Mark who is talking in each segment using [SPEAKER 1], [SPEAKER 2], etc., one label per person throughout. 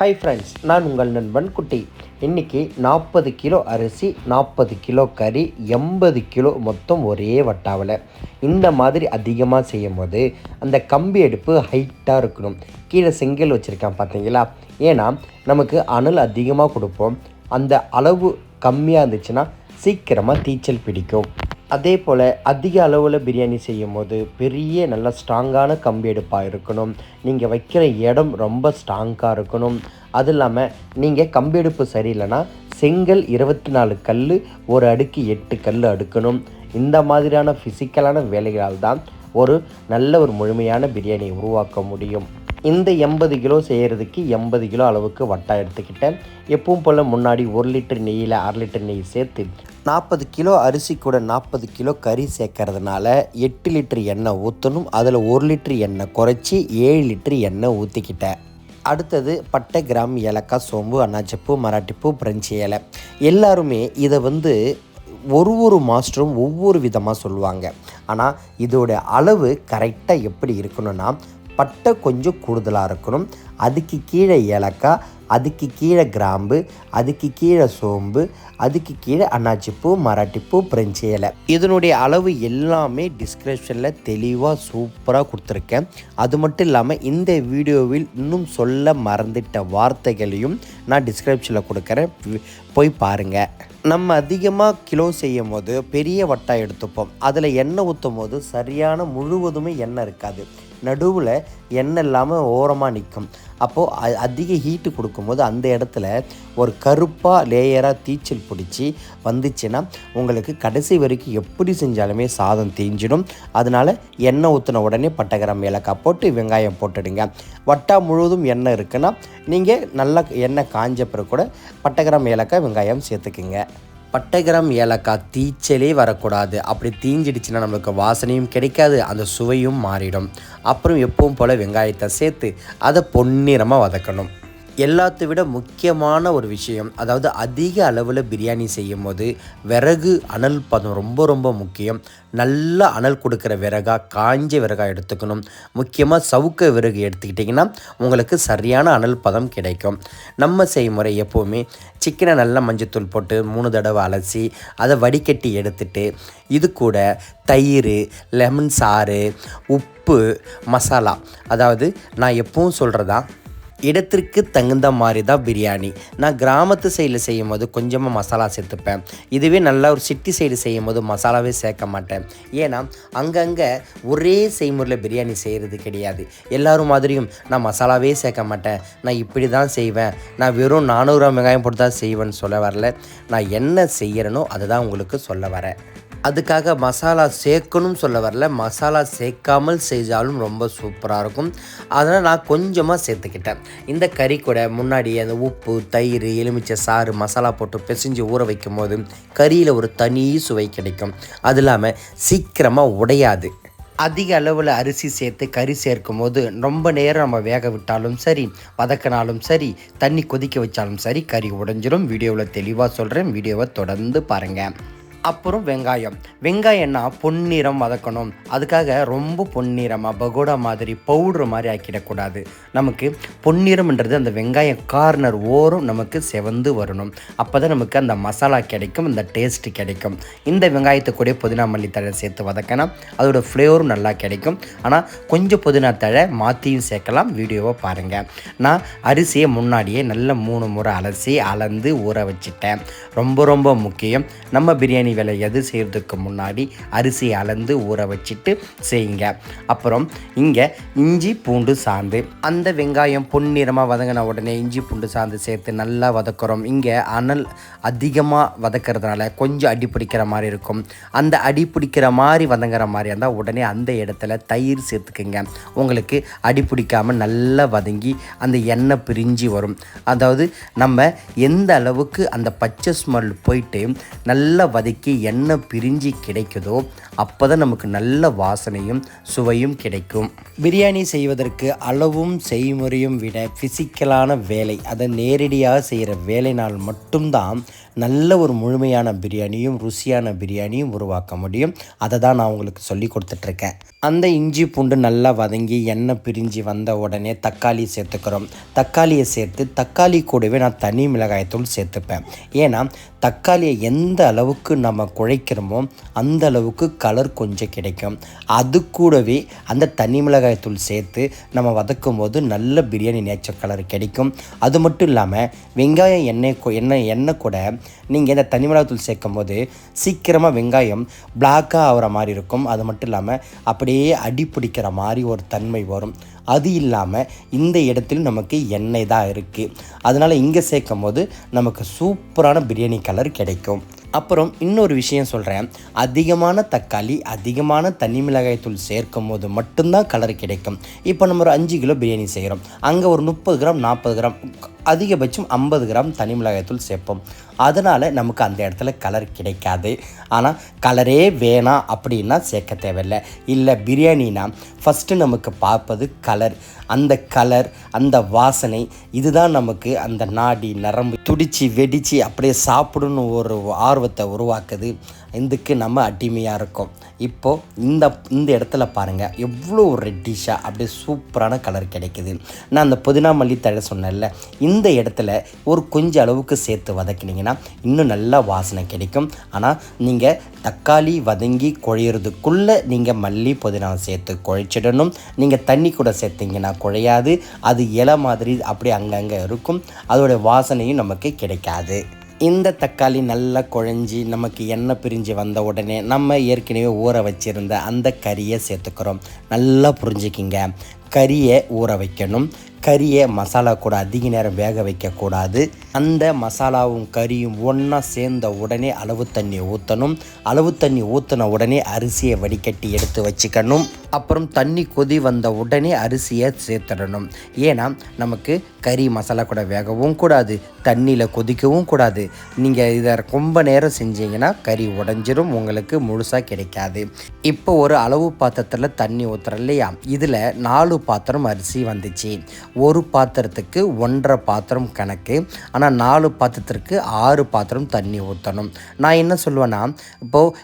[SPEAKER 1] Hi friends நான் உங்கள் நண்பன் குட்டி. இன்றைக்கி நாற்பது கிலோ அரிசி நாற்பது கிலோ கறி எண்பது கிலோ மொத்தம் ஒரே வட்டாவில். இந்த மாதிரி அதிகமாக செய்யும் போது அந்த கம்பி அடுப்பு ஹைட்டாக இருக்கணும். கீழே செங்கல் வச்சுருக்கேன் பார்த்தீங்களா ஏன்னா நமக்கு அனல் அதிகமாக கொடுப்போம். அந்த அளவு கம்மியாக இருந்துச்சுன்னா சீக்கிரமாக தீச்சல் பிடிக்கும். அதே போல் அதிக அளவில் பிரியாணி செய்யும் போது பெரிய நல்ல ஸ்ட்ராங்கான கம்பி அடுப்பாக இருக்கணும். நீங்கள் வைக்கிற இடம் ரொம்ப ஸ்ட்ராங்காக இருக்கணும். அது இல்லாமல் நீங்கள் கம்பி அடுப்பு சரியில்லைன்னா செங்கல் இருபத்தி நாலு கல் ஒரு அடுக்கு எட்டு கல் அடுக்கணும். இந்த மாதிரியான ஃபிசிக்கலான வேலைகளால் தான் ஒரு நல்ல ஒரு முழுமையான பிரியாணியை உருவாக்க முடியும். இந்த எண்பது கிலோ செய்கிறதுக்கு எண்பது கிலோ அளவுக்கு வட்டா எடுத்துக்கிட்டேன். எப்பவும் போல் முன்னாடி ஒரு லிட்டர் நெய்யில் அரை லிட்டர் நெய் சேர்த்து நாற்பது கிலோ அரிசி கூட நாற்பது கிலோ கறி சேர்க்கறதுனால எட்டு லிட்டர் எண்ணெய் ஊற்றணும் அதில் ஒரு லிட்டர் எண்ணெய் குறைச்சி ஏழு லிட்டர் எண்ணெய் ஊற்றிக்கிட்டேன் அடுத்தது பட்டை கிராம் ஏலக்காய் சோம்பு அன்னாச்சிப்பூ மராட்டிப்பூ பிரெஞ்சு இலை. எல்லாருமே இதை வந்து ஒரு ஒரு மாஸ்டரும் ஒவ்வொரு விதமாக சொல்லுவாங்க. ஆனால் இதோட அளவு கரெக்டாக எப்படி இருக்கணும்னா பட்டை கொஞ்சம் கூடுதலாக இருக்கணும். அதுக்கு கீழே ஏலக்காய் அதுக்கு கீழே கிராம்பு அதுக்கு கீழே சோம்பு அதுக்கு கீழே அன்னாச்சிப்பூ மராட்டிப்பூ பிரெஞ்சு இலை. இதனுடைய அளவு எல்லாமே டிஸ்கிரிப்ஷனில் தெளிவாக சூப்பராக கொடுத்துருக்கேன். அது மட்டும் இல்லாமல் இந்த வீடியோவில் இன்னும் சொல்ல மறந்துட்ட வார்த்தைகளையும் நான் டிஸ்கிரிப்ஷனில் கொடுக்குறேன். போய் பாருங்கள் நம்ம அதிகமாக கிலோ செய்யும் போது பெரிய வட்டா எடுத்துப்போம். அதில் எண்ணெய் ஊற்றும் போது சரியான முழுவதுமே எண்ணெய் இருக்காது. நடுவில் எண்ணெய் இல்லாமல் ஓரமாக நிற்கும் அப்போது அதிக ஹீட்டு கொடுக்கும்போது அந்த இடத்துல ஒரு கருப்பாக லேயராக தீச்சல் பிடிச்சி வந்துச்சுன்னா உங்களுக்கு கடைசி வரைக்கும் எப்படி செஞ்சாலுமே சாதம் தீஞ்சிடும். அதனால் எண்ணெய் ஊற்றின உடனே பட்டகரம் ஏலக்காய் போட்டு வெங்காயம் போட்டுடுங்க. வட்டா முழுவதும் எண்ணெய் இருக்குன்னா நீங்கள் நல்லா எண்ணெய் காஞ்ச பிறகு கூட பட்டகரம் ஏலக்காய் வெங்காயம் சேர்த்துக்குங்க. பட்டைகிராம் ஏலக்காய் தீச்சலே வரக்கூடாது. அப்படி தீஞ்சிடுச்சுன்னா நம்மளுக்கு வாசனையும் கிடைக்காது அந்த சுவையும் மாறிடும். அப்புறம் எப்பவும் போல் வெங்காயத்தை சேர்த்து அதை பொன்னிறமாக வதக்கணும். எல்லாத்தை விட முக்கியமான ஒரு விஷயம் அதாவது அதிக அளவில் பிரியாணி செய்யும் போது விறகு அனல் பதம் ரொம்ப ரொம்ப முக்கியம். நல்ல அனல் கொடுக்குற விறகா காஞ்ச விறகா எடுத்துக்கணும். முக்கியமாக சவுக்க விறகு எடுத்துக்கிட்டிங்கன்னா உங்களுக்கு சரியான அனல் பதம் கிடைக்கும். நம்ம செய்முறை எப்போவுமே சிக்கனை நல்லா மஞ்சத்தூள் போட்டு மூணு தடவை அலசி அதை வடிகட்டி எடுத்துட்டு இது கூட தயிர் லெமன் சாறு உப்பு மசாலா. அதாவது நான் எப்பவும் சொல்கிறதா இடத்திற்கு தகுந்த மாதிரி தான் பிரியாணி. நான் கிராமத்து சைடில் செய்யும் போது கொஞ்சமாக மசாலா சேர்த்துப்பேன். இதுவே நல்லா ஒரு சிட்டி சைடு செய்யும் போது மசாலாவே சேர்க்க மாட்டேன். ஏன்னா அங்கங்கே ஒரே செய்முறையில் பிரியாணி செய்கிறது கிடையாது. எல்லோரும் மாதிரியும் நான் மசாலாவே சேர்க்க மாட்டேன். நான் இப்படி தான் செய்வேன். நான் வெறும் நானூறு கிராம் வெங்காயம் போட்டு தான் செய்வேன்னு சொல்ல வரல. நான் என்ன செய்கிறேனோ அதை தான் உங்களுக்கு சொல்ல வரேன். அதுக்காக மசாலா சேர்க்கணும் சொல்ல வரல. மசாலா சேர்க்காமல் செஞ்சாலும் ரொம்ப சூப்பராக இருக்கும். அதனால் நான் கொஞ்சமாக சேர்த்துக்கிட்டேன். இந்த கறி கூட முன்னாடி அந்த உப்பு தயிர் எலுமிச்சை சாறு மசாலா போட்டு பிசைஞ்சு ஊற வைக்கும் போது கறியில் ஒரு தனி சுவை கிடைக்கும். அது இல்லாமல் சீக்கிரமாக உடையாது. அதிக அளவில் அரிசி சேர்த்து கறி சேர்க்கும் போது ரொம்ப நேரம் நம்ம வேக விட்டாலும் சரி வதக்கினாலும் சரி தண்ணி கொதிக்க வச்சாலும் சரி கறி உடைஞ்சிரும். வீடியோவில் தெளிவாக சொல்கிறேன் வீடியோவை தொடர்ந்து பாருங்கள் அப்புறம் வெங்காயம். வெங்காயம்னா பொன்னிறம் வதக்கணும். அதுக்காக ரொம்ப பொன்னிறமாக பகோடா மாதிரி பவுட்ரு மாதிரி ஆக்கிடக்கூடாது. நமக்கு பொன்னிறம்ன்றது அந்த வெங்காயம் கார்னர் ஓரம் நமக்கு செவந்து வரணும். அப்போ தான் நமக்கு அந்த மசாலா கிடைக்கும் அந்த டேஸ்ட் கிடைக்கும். இந்த வெங்காயத்தை கூட புதினா மல்லி தழை சேர்த்து வதக்கினா அதோடய ஃப்ளேவரும் நல்லா கிடைக்கும். ஆனால் கொஞ்சம் புதினா தழை மாற்றியும் சேர்க்கலாம். வீடியோவை பாருங்கள் நான் அரிசியை முன்னாடியே நல்ல மூணு முறை அலசி அளந்து ஊற வச்சுட்டேன். ரொம்ப ரொம்ப முக்கியம். நம்ம பிரியாணி வேலை எது செய்கிறதுக்கு முன்னாடி அரிசியை அளந்து ஊற வச்சுட்டு செய்யுங்க. அப்புறம் இங்கே இஞ்சி பூண்டு சாந்து. அந்த வெங்காயம் பொன்னிறமாக வதங்கின உடனே இஞ்சி பூண்டு சாந்து சேர்த்து நல்லா வதக்குறோம். இங்கே அனல் அதிகமாக வதக்கிறதுனால கொஞ்சம் அடி பிடிக்கிற மாதிரி இருக்கும். அந்த அடி பிடிக்கிற மாதிரி வதங்குற மாதிரி இருந்தால் உடனே அந்த இடத்துல தயிர் சேர்த்துக்குங்க. உங்களுக்கு அடி பிடிக்காமல் நல்லா வதங்கி அந்த எண்ணெய் பிரிஞ்சு வரும். அதாவது நம்ம எந்த அளவுக்கு அந்த பச்சை ஸ்மெல் போயிட்டு நல்லா வதக்கி என்ன பிரிஞ்சு கிடைக்குதோ அப்போ தான் நமக்கு நல்ல வாசனையும் சுவையும் கிடைக்கும். பிரியாணி செய்வதற்கு அளவும் செய்முறையும் விட ஃபிசிக்கலான வேலை அதை நேரடியாக செய்கிற வேலைனால் மட்டும்தான் நல்ல ஒரு முழுமையான பிரியாணியும் ருசியான பிரியாணியும் உருவாக்க முடியும். அதை தான் நான் உங்களுக்கு சொல்லி கொடுத்துட்ருக்கேன். அந்த இஞ்சி பூண்டு நல்லா வதங்கி எண்ணெய் பிரிஞ்சு வந்த உடனே தக்காளி சேர்த்துக்கிறோம். தக்காளியை சேர்த்து தக்காளி கூடவே நான் தனி மிளகாயத்தூள் சேர்த்துப்பேன். ஏன்னா தக்காளியை எந்த அளவுக்கு நம்ம குழைக்கிறோமோ அந்த அளவுக்கு கலர் கொஞ்சம் கிடைக்கும். அது கூடவே அந்த தனி மிளகாயத்தூள் சேர்த்து நம்ம வதக்கும் போது நல்ல பிரியாணி நேச்சர் கலர் கிடைக்கும். அது மட்டும் இல்லாமல் வெங்காயம் எண்ணெய் எண்ணெய் எண்ணெய் கூட நீங்கள் இந்த தனி மிளகாத்தூள் சேர்க்கும் போது சீக்கிரமாக வெங்காயம் பிளாக்காக ஆகிற மாதிரி இருக்கும். அது மட்டும் இல்லாமல் அப்படியே அடி பிடிக்கிற மாதிரி ஒரு தன்மை வரும். அது இல்லாமல் இந்த இடத்துல நமக்கு எண்ணெய் தான் இருக்குது அதனால் இங்கே சேர்க்கும் போது நமக்கு சூப்பரான பிரியாணி கலர் கிடைக்கும். அப்புறம் இன்னொரு விஷயம் சொல்கிறேன் அதிகமான தக்காளி அதிகமான தனி மிளகாய் தூள் சேர்க்கும் போது மட்டும்தான் கலர் கிடைக்கும். இப்போ நம்ம ஒரு அஞ்சு கிலோ பிரியாணி செய்கிறோம் அங்கே ஒரு முப்பது கிராம் நாற்பது கிராம் அதிகபட்சம் ஐம்பது கிராம் தனி மிளகாய் தூள் சேர்ப்போம். அதனால் நமக்கு அந்த இடத்துல கலர் கிடைக்காது. ஆனால் கலரே வேணாம் அப்படின்னா சேர்க்க தேவையில்லை. இல்லை பிரியாணினா ஃபஸ்ட்டு நமக்கு பார்ப்பது கலர் அந்த கலர் அந்த வாசனை இதுதான் நமக்கு அந்த நாடி நரம்பு. துடிச்சு வெடித்து அப்படியே சாப்பிடணும் ஒரு ஆர்வத்தை உருவாக்குது. இதுக்கு நம்ம அடிமையாக இருக்கோம். இப்போது இந்த இந்த இடத்துல பாருங்கள் எவ்வளோ ஒரு ரெட்டிஷாக அப்படியே சூப்பரான கலர் கிடைக்குது. நான் அந்த புதினா மல்லி தழை சொன்னேன்ல இந்த இடத்துல ஒரு கொஞ்சம் அளவுக்கு சேர்த்து வதக்கினீங்கன்னா இன்னும் நல்லா வாசனை கிடைக்கும். ஆனால் நீங்கள் தக்காளி வதங்கி குழையிறதுக்குள்ளே நீங்கள் மல்லி புதினா சேர்த்து குழைச்சிடணும். நீங்கள் தண்ணி கூட சேர்த்தீங்கன்னா குழையாது. அது இலை மாதிரி அப்படியே அங்கங்கே இருக்கும். அதோட வாசனையும் நமக்கு கிடைக்காது. இந்த தக்காளி நல்லா குழஞ்சி நமக்கு எண்ணெய் பிரிஞ்சு வந்த உடனே நம்ம ஏற்கனவே ஊற வச்சுருந்த அந்த கறியை சேர்த்துக்கிறோம். நல்லா புரிஞ்சுக்கிங்க. கறியை ஊற வைக்கணும். கறியை மசாலா கூட அதிக நேரம் வேக வைக்கக்கூடாது. அந்த மசாலாவும் கறியும் ஒன்றா சேர்ந்த உடனே அளவு தண்ணி ஊற்றணும் அளவு தண்ணி ஊற்றின உடனே அரிசியை வடிகட்டி எடுத்து வச்சுக்கணும். அப்புறம் தண்ணி கொதி வந்த உடனே அரிசியை சேர்த்துடணும். ஏன்னா நமக்கு கறி மசாலா கூட வேகவும் கூடாது தண்ணியில் கொதிக்கவும் கூடாது. நீங்கள் இதை ரொம்ப நேரம் செஞ்சீங்கன்னா கறி உடஞ்சிரும் உங்களுக்கு முழுசாக கிடைக்காது. இப்போ ஒரு அளவு பாத்திரத்தில் தண்ணி ஊற்றுறோம் இல்லையா? இதில் நாலு பாத்திரம் அரிசி வந்துச்சு. ஒரு பாத்திரத்துக்கு ஒன்றரை பாத்திரம் கணக்கு ஆனால் நாலு பாத்திரத்திற்கு ஆறு பாத்திரம் தண்ணி ஊற்றணும் நான் என்ன சொல்லுவேன்னா இப்போது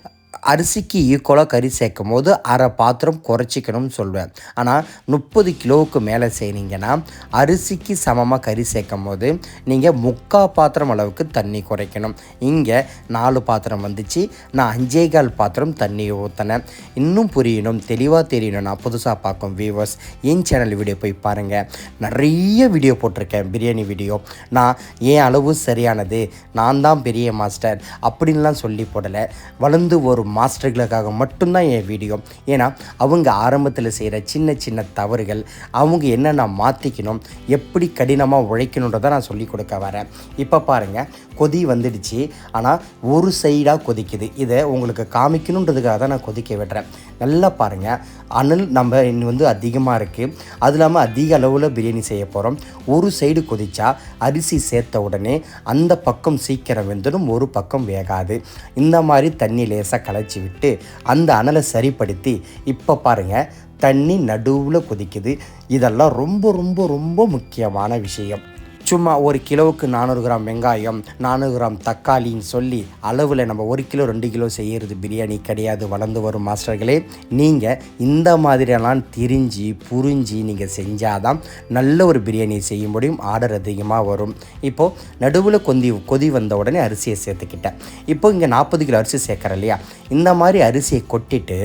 [SPEAKER 1] அரிசிக்கு ஈக்குவலாக கறி சேர்க்கும் போது அரை பாத்திரம் குறைச்சிக்கணும்னு சொல்லுவேன். ஆனால் முப்பது கிலோவுக்கு மேலே செய்கிறீங்கன்னா அரிசிக்கு சமமாக கறி சேர்க்கும் போது நீங்கள் முக்கால் பாத்திரம் அளவுக்கு தண்ணி குறைக்கணும். இங்கே நாலு பாத்திரம் வந்துச்சு. நான் அஞ்சே கால் பாத்திரம் தண்ணி ஊற்றினேன் இன்னும் புரியணும் தெளிவாக தெரியணும் நான் புதுசாக பார்க்கும் வியூவர்ஸ் என் சேனல் வீடியோ போய் பாருங்கள் நிறைய வீடியோ போட்டிருக்கேன் பிரியாணி வீடியோ நான் ஏன் அளவு சரியானது நான் தான் பெரிய மாஸ்டர் அப்படின்லாம் சொல்லி போடலை. வளர்ந்து ஒரு மாஸ்டர்களுக்காக மட்டும்தான் என் வீடியோ. ஏன்னா அவங்க ஆரம்பத்தில் செய்கிற சின்ன சின்ன தவறுகள் அவங்க என்னென்ன மாற்றிக்கணும் எப்படி கடினமாக உழைக்கணுன்றதை நான் சொல்லி கொடுக்க வரேன். இப்போ பாருங்கள் கொதி வந்துடுச்சு. ஆனால் ஒரு சைடாக கொதிக்குது. இதை உங்களுக்கு காமிக்கணுன்றதுக்காக தான் நான் கொதிக்க விடுறேன். நல்லா பாருங்கள் அனல் நம்ம இன்னும் வந்து அதிகமாக இருக்குது அது இல்லாமல் அதிக அளவில் பிரியாணி செய்ய போகிறோம் ஒரு சைடு கொதிச்சா அரிசி சேர்த்த உடனே அந்த பக்கம் சீக்கிரம் வெந்துடும் ஒரு பக்கம் வேகாது. இந்த மாதிரி தண்ணி லேசாக கரைச்சி விட்டு அந்த அனலை சரிப்படுத்தி இப்போ பாருங்கள் தண்ணி நடுவில் கொதிக்குது. இதெல்லாம் ரொம்ப ரொம்ப ரொம்ப முக்கியமான விஷயம். சும்மா ஒரு கிலோவுக்கு நானூறு கிராம் வெங்காயம் நானூறு கிராம் தக்காளின்னு சொல்லி அளவில் நம்ம ஒரு கிலோ ரெண்டு கிலோ செய்கிறது பிரியாணி கிடையாது வளர்ந்து வரும் மாஸ்டர்களே. நீங்கள் இந்த மாதிரியெல்லாம் திரிஞ்சு புரிஞ்சு நீங்கள் செஞ்சால் தான் நல்ல ஒரு பிரியாணி செய்ய முடியும். ஆர்டர் அதிகமாக வரும். இப்போது நடுவில் கொந்தி கொதி வந்த உடனே அரிசியை சேர்த்துக்கிட்டேன். இப்போ இங்கே நாற்பது கிலோ அரிசி சேர்க்குறேன் இல்லையா? இந்த மாதிரி அரிசியை கொட்டிட்டு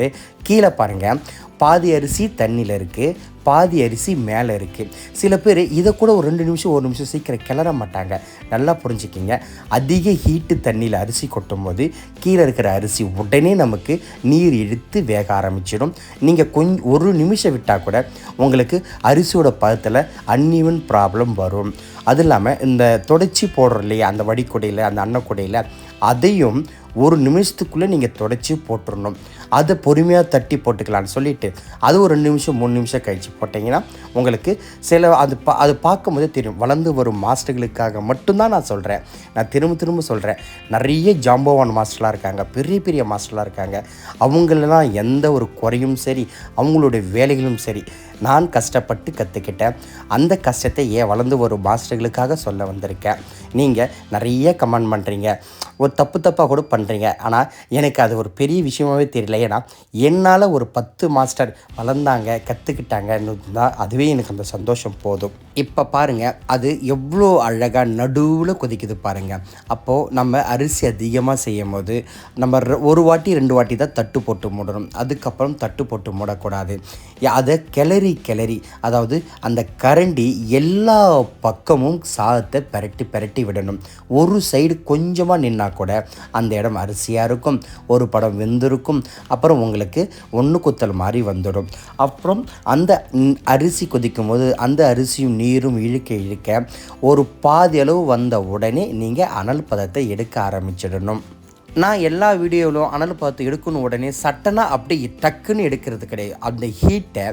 [SPEAKER 1] கீழே பாருங்கள் பாதி அரிசி தண்ணியில் இருக்குது பாதி அரிசி மேலே இருக்குது சில பேர் இதை கூட ஒரு ரெண்டு நிமிஷம் ஒரு நிமிஷம் சீக்கிரம் கிளற மாட்டாங்க. நல்லா புரிஞ்சுக்கிங்க. அதிக ஹீட்டு தண்ணியில் அரிசி கொட்டும் போது கீழே இருக்கிற அரிசி உடனே நமக்கு நீர் இழுத்து வேக ஆரம்பிச்சிடும். நீங்கள் கொஞ்சம் ஒரு நிமிஷம் விட்டால் கூட உங்களுக்கு அரிசியோட பதத்தில் அன்இவன் ப்ராப்ளம் வரும். அதுவும் இல்லாமல் இந்த தொடச்சி போடுறோம் இல்லையா அந்த வடிக்குடையில் அந்த அன்னக்குடையில் அதையும் ஒரு நிமிஷத்துக்குள்ளே நீங்கள் தொடச்சி போட்டுடணும். அதை பொறுமையாக தட்டி போட்டுக்கலான்னு சொல்லிவிட்டு அது ஒரு ரெண்டு நிமிஷம் மூணு நிமிஷம் கழித்து போட்டிங்கன்னா உங்களுக்கு சில அது பா அது பார்க்கும்போதே தெரியும். வளர்ந்து வரும் மாஸ்டர்களுக்காக மட்டும்தான் நான் சொல்கிறேன். நான் திரும்ப திரும்ப சொல்கிறேன். நிறைய ஜாம்பவான் மாஸ்டர்லாம் இருக்காங்க. பெரிய பெரிய மாஸ்டர்லாம் இருக்காங்க. அவங்களெல்லாம் எந்த ஒரு குறையும் சரி அவங்களுடைய வேலைகளும் சரி. நான் கஷ்டப்பட்டு கற்றுக்கிட்டேன். அந்த கஷ்டத்தை ஏன் வளர்ந்து வரும் மாஸ்டர்களுக்காக சொல்ல வந்திருக்கேன். நீங்கள் நிறைய கமெண்ட் பண்ணுறீங்க. ஒரு தப்பு தப்பாக கூட பண்ணுறீங்க ஆனால் எனக்கு அது ஒரு பெரிய விஷயமாவே தெரியல. ஏன்னா என்னால் ஒரு பத்து மாஸ்டர் வளர்ந்தாங்க கற்றுக்கிட்டாங்கன்னு தான் அதுவே எனக்கு அந்த சந்தோஷம் போதும். இப்போ பாருங்கள் அது எவ்வளோ அழகாக நடுவில் கொதிக்குது பாருங்கள் அப்போது நம்ம அரிசி அதிகமாக செய்யும் போது நம்ம ஒரு வாட்டி ரெண்டு வாட்டி தான் தட்டு போட்டு மூடணும். அதுக்கப்புறம் தட்டு போட்டு மூடக்கூடாது. அதை கிளறி கிளறி அதாவது அந்த கரண்டி எல்லா பக்கமும் சாதத்தை பெரட்டி பெரட்டி விடணும். ஒரு சைடு கொஞ்சமாக நின்னா கூட அந்த இடம் அரிசியாக இருக்கும் ஒரு படம் வெந்திருக்கும். அப்புறம் உங்களுக்கு ஒன்று குத்தல் மாதிரி வந்துடும். அப்புறம் அந்த அரிசி கொதிக்கும் போது அந்த அரிசியும் நீரும் இழுக்க இழுக்க ஒரு பாதி அளவு வந்த உடனே நீங்கள் அனல் பதத்தை எடுக்க ஆரம்பிச்சிடணும். நான் எல்லா வீடியோவிலும் அனல் பார்த்து எடுக்கணும் உடனே சட்டனாக அப்படி டக்குன்னு எடுக்கிறது கிடையாது. அந்த ஹீட்டை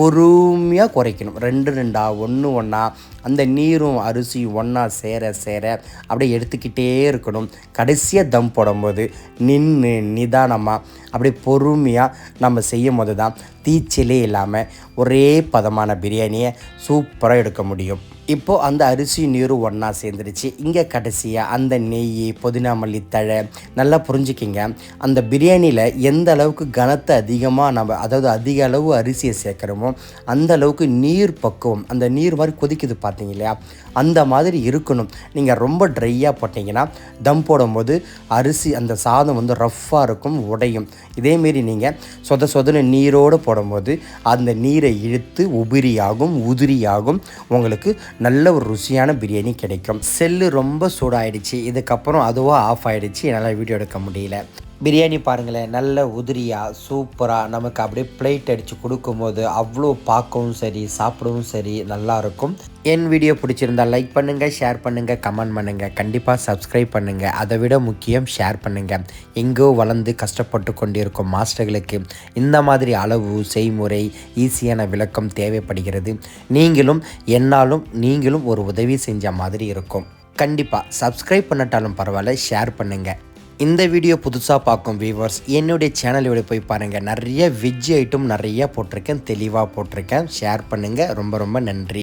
[SPEAKER 1] பொறுமையாக குறைக்கணும். ரெண்டு ரெண்டா ஒன்று ஒன்றா அந்த நீரும் அரிசியும் ஒன்றா சேர சேர அப்படியே எடுத்துக்கிட்டே இருக்கணும். கடைசியாக தம் போடும்போது நின்று நிதானமாக அப்படியே பொறுமையாக நம்ம செய்யும் போது தான் தீச்சலே இல்லாமல் ஒரே பதமான பிரியாணியை சூப்பராக எடுக்க முடியும். இப்போது அந்த அரிசி நீரும் ஒன்றா சேர்ந்துருச்சு. இங்கே கடைசியாக அந்த நெய் புதினா மல்லி தழை நல்லா புரிஞ்சுக்கிங்க. அந்த பிரியாணியில் எந்த அளவுக்கு கனத்தை அதிகமாக நம்ம அதாவது அதிக அளவு அரிசியை சேர்க்குறோமோ அந்த அளவுக்கு நீர் பக்குவம் அந்த நீர் மாதிரி கொதிக்குது பார்த்தீங்க இல்லையா? அந்த மாதிரி இருக்கணும். நீங்கள் ரொம்ப ட்ரையாக போட்டிங்கன்னா தம் போடும்போது அரிசி அந்த சாதம் வந்து ரஃப்பாக இருக்கும் உடையும். இதேமாரி நீங்கள் சொத சொதன நீரோடு போடும்போது அந்த நீரை இழுத்து உபிரியாகும் உதிரியாகும். உங்களுக்கு நல்ல ஒரு ருசியான பிரியாணி கிடைக்கும். செல்லு ரொம்ப சூடாயிடுச்சு. இதுக்கப்புறம் அதுவாக ஆஃப் ஆயிடுச்சு. என்னால் வீடியோ எடுக்க முடியல. பிரியாணி பாருங்களேன் நல்ல உதிரியாக சூப்பராக நமக்கு அப்படியே பிளேட் அடித்து கொடுக்கும்போது அவ்வளோ பார்க்கவும் சரி சாப்பிடவும் சரி நல்லா இருக்கும். என் வீடியோ பிடிச்சிருந்தா லைக் பண்ணுங்கள் ஷேர் பண்ணுங்கள் கமெண்ட் பண்ணுங்கள் கண்டிப்பாக சப்ஸ்கிரைப் பண்ணுங்கள் அதை விட முக்கியம் ஷேர் பண்ணுங்கள் எங்கோ வளர்ந்து கஷ்டப்பட்டு கொண்டிருக்கும் மாஸ்டர்களுக்கு இந்த மாதிரி அளவு செய்முறை ஈஸியான விளக்கம் தேவைப்படுகிறது. நீங்களும் என்னாலும் நீங்களும் ஒரு உதவி செஞ்ச மாதிரி இருக்கும். கண்டிப்பாக சப்ஸ்கிரைப் பண்ணட்டாலும் பரவாயில்ல ஷேர் பண்ணுங்கள் இந்த வீடியோ புதுசாக பார்க்கும் வியூவர்ஸ் என்னுடைய சேனலோட போய் பாருங்கள் நிறைய வெஜ் ஐட்டம் நிறைய போட்டிருக்கேன் தெளிவாக போட்டிருக்கேன். ஷேர் பண்ணுங்கள் ரொம்ப ரொம்ப நன்றி.